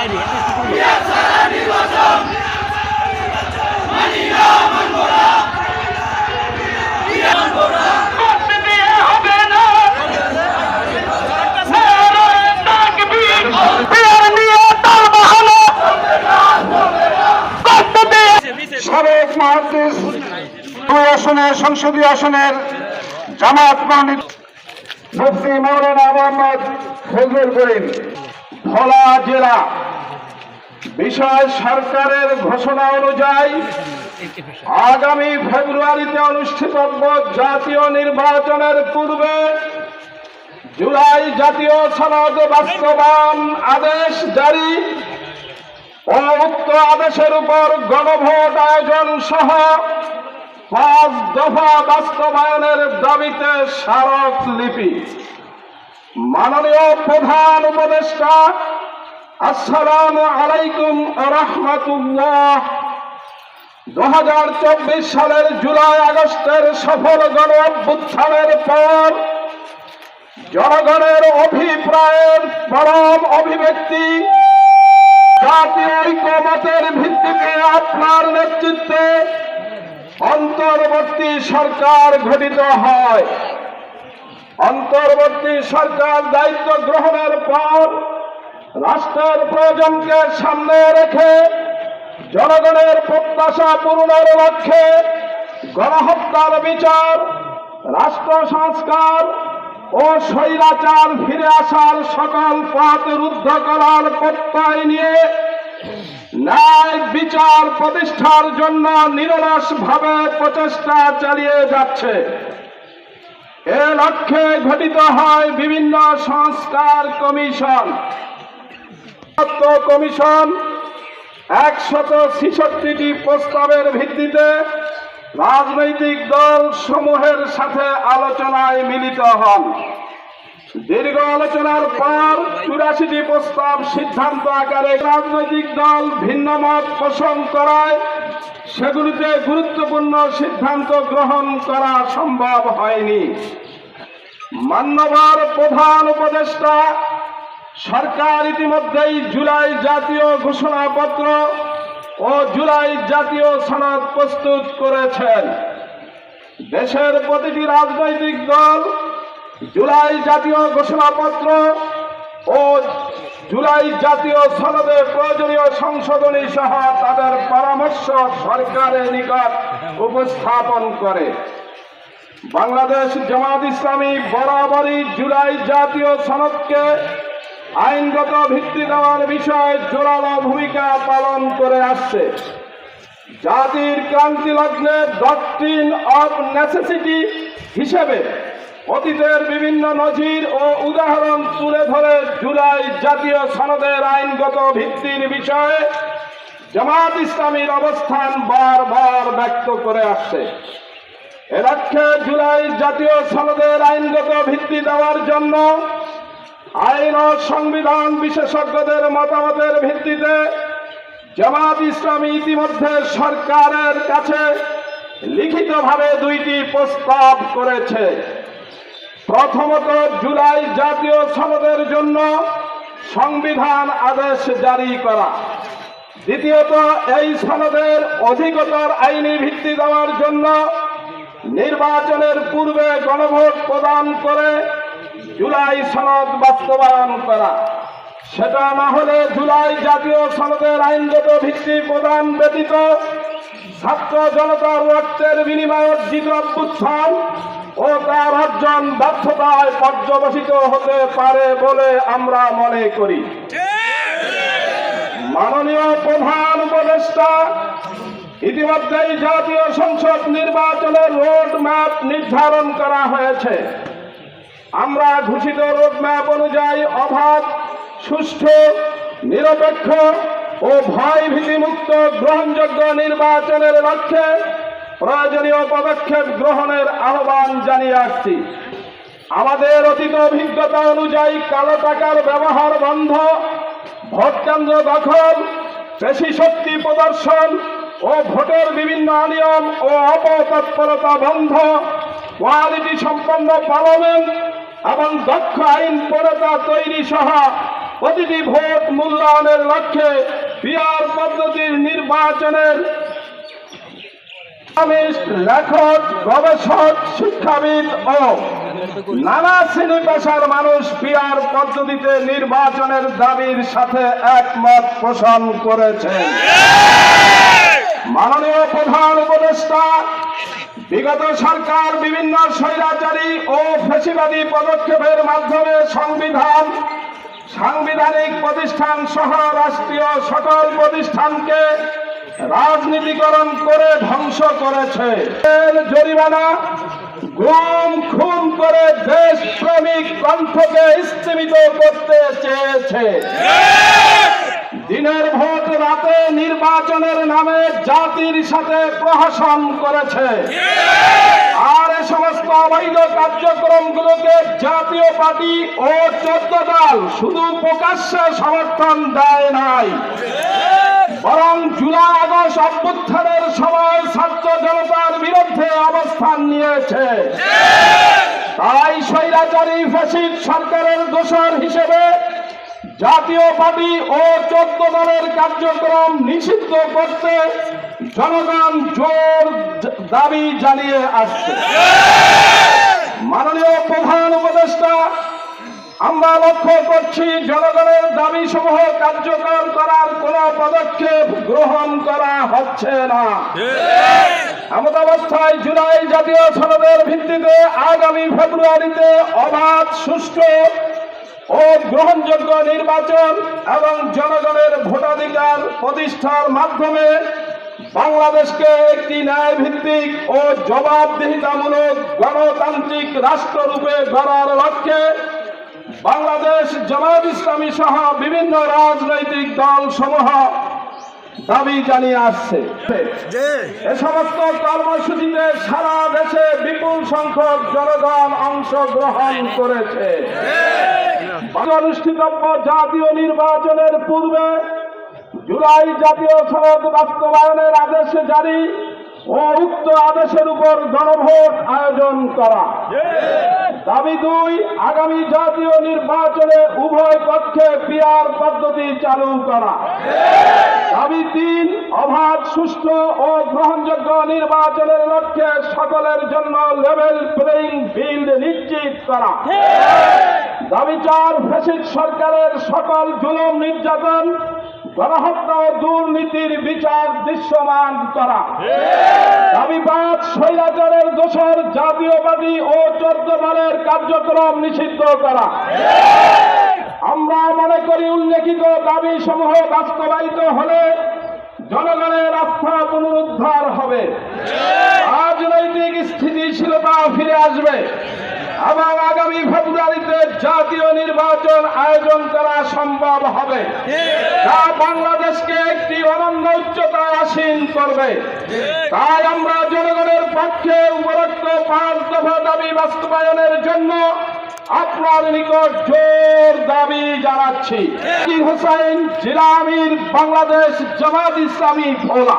সালামি আসনের সংসদীয় আসনের জামাত মনোনীত মুফতি মৌলানা মোহাম্মদ ফজলুল করিম ভোলা জেলা। বিষয় সরকারের ঘোষণা অনুযায়ী আগামী ফেব্রুয়ারিতে অনুষ্ঠিতব্য জাতীয় নির্বাচনের পূর্বে জুলাই জাতীয় সনদ বাস্তবায়ন আদেশ জারি। ও উক্ত আদেশের উপর গণভোট আয়োজন সহ পাঁচ দফা বাস্তবায়নের দাবিতে স্মারকলিপি। মাননীয় প্রধান উপদেষ্টা আসসালামু আলাইকুম রহমতুল্লাহ। দু হাজার চব্বিশ সালের জুলাই আগস্টের সফল গণ অভ্যুত্থানের পর জনগণের অভিপ্রায়ের পরম অভিব্যক্তি জাতীয় ঐক্যমতের ভিত্তিতে আপনার নেতৃত্বে অন্তর্বর্তী সরকার গঠিত হয়। অন্তর্বর্তী সরকার দায়িত্ব গ্রহণের পর রাষ্ট্রের প্রয়োজনকে সামনে রেখে জনগণের প্রত্যাশা পূরণের লক্ষ্যে গণহত্যার বিচার, রাষ্ট্র সংস্কার ও স্বৈরাচার ফিরে আসার সকল পথ রুদ্ধ করার প্রত্যয় নিয়ে ন্যায় বিচার প্রতিষ্ঠার জন্য নিরলস ভাবে প্রচেষ্টা চালিয়ে যাচ্ছে। এ লক্ষ্যে গঠিত হয় বিভিন্ন সংস্কার কমিশন। কমিশন একশত ছেষট্টিটি প্রস্তাবের ভিত্তিতে রাজনৈতিক দল সমূহের সাথে আলোচনায় মিলিত হন। দীর্ঘ আলোচনার পর চুরাশিটি প্রস্তাব সিদ্ধান্ত আকারে রাজনৈতিক দল ভিন্ন মত পোষণ করায় সেগুলিতে গুরুত্বপূর্ণ সিদ্ধান্ত গ্রহণ করা সম্ভব হয়নি। মান্যবর প্রধান উপদেষ্টা সরকার ইতিমধ্যেই জুলাই জাতীয় ঘোষণাপত্র ও জুলাই জাতীয় সনদ প্রস্তুত করেছেন। দেশের প্রতিটি রাজনৈতিক দল জুলাই জাতীয় ঘোষণাপত্র ও জুলাই জাতীয় সনদে প্রয়োজনীয় সংশোধনী সহ তাদের পরামর্শ সরকারের নিকট উপস্থাপন করে। বাংলাদেশ জামাত ইসলামী বরাবরই জুলাই জাতীয় সনদকে আইনগত ভিত্তি দেওয়ার বিষয়ে জোরালো ভূমিকা পালন করে আসছে। জাতির ক্রান্তি লগ্নে ডক্ট্রিন অফ নেসেসিটি হিসেবে অতীতের বিভিন্ন নজির ও উদাহরণ তুলে ধরে জুলাই জাতীয় সনদের আইনগত ভিত্তির বিষয়ে জামাত ইসলামীর অবস্থান বারবার ব্যক্ত করে আসছে। এ লক্ষ্যে জুলাই জাতীয় সনদের আইনগত ভিত্তি দেওয়ার জন্য আইন ও সংবিধান বিশেষজ্ঞদের মতামতের ভিত্তিতে জামাত ইসলামী ইতিমধ্যে সরকারের কাছে লিখিতভাবে দুইটি প্রস্তাব করেছে। প্রথমত, জুলাই জাতীয় সনদের জন্য সংবিধান আদেশ জারি করা। দ্বিতীয়ত, এই সনদের অধিকতর আইনি ভিত্তি দেওয়ার জন্য নির্বাচনের পূর্বে গণভোট প্রদান করে জুলাই সনদ বাস্তবায়ন করা। সেটা না হলে জুলাই জাতীয় সনদের আইনগত ভিত্তি প্রদান ব্যতীত ছাত্র জনতার রক্তের বিনিময়ে অর্জিত অভ্যুত্থান ও তার অর্জন ব্যর্থতায় পর্যবসিত হতে পারে বলে আমরা মনে করি। মাননীয় প্রধান উপদেষ্টা, ইতিমধ্যেই জাতীয় সংসদ নির্বাচনের রোড ম্যাপ নির্ধারণ করা হয়েছে। আমরা ঘোষিত রোডম্যাপ অনুযায়ী অবাধ, সুষ্ঠু, নিরপেক্ষ ও ভয় ভীতিমুক্ত গ্রহণযোগ্য নির্বাচনের লক্ষ্যে প্রয়োজনীয় পদক্ষেপ গ্রহণের আহ্বান জানিয়ে আসছি। আমাদের অতীত অভিজ্ঞতা অনুযায়ী কালো টাকার ব্যবহার বন্ধ ভোট কেন্দ্র দখল, পেশি শক্তি প্রদর্শন ও ভোটের বিভিন্ন অনিয়ম ও অপতৎপরতা বন্ধ, কোয়ালিটি সম্পন্ন পার্লামেন্ট এবং দক্ষ আইন প্রণেতা তৈরি সহ প্রতিটি ভোট মূল্যায়নের লক্ষ্যে পিআর পদ্ধতির নির্বাচনের লেখক, গবেষক, শিক্ষাবিদ ও নানা শ্রেণি পেশার মানুষ পিয়ার পদ্ধতিতে নির্বাচনের দাবির সাথে একমত পোষণ করেছে। মাননীয় প্রধান উপদেষ্টা বিগত সরকার বিভিন্ন স্বৈরাচারী ও ফেসিবাদী পদক্ষেপের মাধ্যমে সংবিধান, সাংবিধানিক প্রতিষ্ঠান সহ রাষ্ট্রীয় সকল প্রতিষ্ঠানকে রাজনীতিকরণ করে ধ্বংস করেছে। জরিমানা, গুম, খুন করে দেশপ্রেমিক কণ্ঠকে স্থিমিত করতে চেয়েছে। দিনের ভোট রাতে নির্বাচনের নামে জাতির সাথে প্রহসন করেছে। আর এ সমস্ত অবৈধ কার্যক্রমগুলোকে জাতীয় পার্টি ও চোদ্দ দল শুধু প্রকাশ্যে সমর্থন দেয় নাই। বরং জুলাই আগস্ট অভ্যুত্থানের সময় ছাত্র জনতার বিরুদ্ধে অবস্থান নিয়েছে। তাই স্বৈরাচারী ফ্যাসিড সরকারের দোষর হিসেবে জাতীয় পার্টি ও চোদ্দ দলের কার্যক্রম নিষিদ্ধ করতে জনগণ জোর দাবি জানিয়ে আসছে। মাননীয় প্রধান উপদেষ্টা, আমরা লক্ষ্য করছি জনগণের দাবি সমূহ কার্যকর করার কোন পদক্ষেপ গ্রহণ করা হচ্ছে না। এমত অবস্থায় জুলাই জাতীয় সনদের ভিত্তিতে আগামী ফেব্রুয়ারিতে অবাধ, সুষ্ঠু ও গ্রহণযোগ্য নির্বাচন এবং জনগণের ভোটাধিকার প্রতিষ্ঠার মাধ্যমে বাংলাদেশকে একটি ন্যায় ভিত্তিক ও জবাবদিহিতামূলক গণতান্ত্রিক রাষ্ট্ররূপে গড়ার লক্ষ্যে বাংলাদেশ জামাত ইসলামী সহ বিভিন্ন রাজনৈতিক দল সমূহ দাবি জানিয়ে আসছে। এ সমস্ত কর্মসূচিতে সারা দেশে বিপুল সংখ্যক জনগণ অংশগ্রহণ করেছে। অনুষ্ঠিতব্য জাতীয় নির্বাচনের পূর্বে জুলাই জাতীয় সনদ বাস্তবায়নের আদেশ জারি ও উক্ত আদেশের উপর গণভোট আয়োজন করা। দাবি দুই, আগামী জাতীয় নির্বাচনে উভয় পক্ষে পিয়ার পদ্ধতি চালু করা। দাবি তিন, অবাধ, সুষ্ঠু ও গ্রহণযোগ্য নির্বাচনের লক্ষ্যে সকলের জন্য লেভেল প্লেইং ফিল্ড নিশ্চিত করা। দাবি চার ফেসিড সরকারের সকল জুলুম নির্যাতন, গণহত্যা ও দুর্নীতির বিচার দৃশ্যমান করা। দাবি পাঁচ, স্বৈরাচারের দোষর, জাতীয়বাদী ও চোদ্দ দলের কার্যক্রম নিষিদ্ধ করা। আমরা মনে করি উল্লেখিত দাবি সমূহ বাস্তবায়িত হলে জনগণের আস্থা পুনরুদ্ধার হবে। রাজনৈতিক স্থিতিশীলতা ফিরে আসবে। এবং আগামী ফেব্রুয়ারিতে জাতীয় নির্বাচন আয়োজন করা সম্ভব হবে। যা বাংলাদেশকে একটি অনন্য উচ্চতায় আসীন করবে। তাই আমরা জনগণের পক্ষে উপরোক্ত পাঁচ দফা দাবি বাস্তবায়নের জন্য আপনার নিকট জোর দাবি জানাচ্ছি। কি হোসেন জেলা আমির বাংলাদেশ জামাত ইসলামী ভোলা।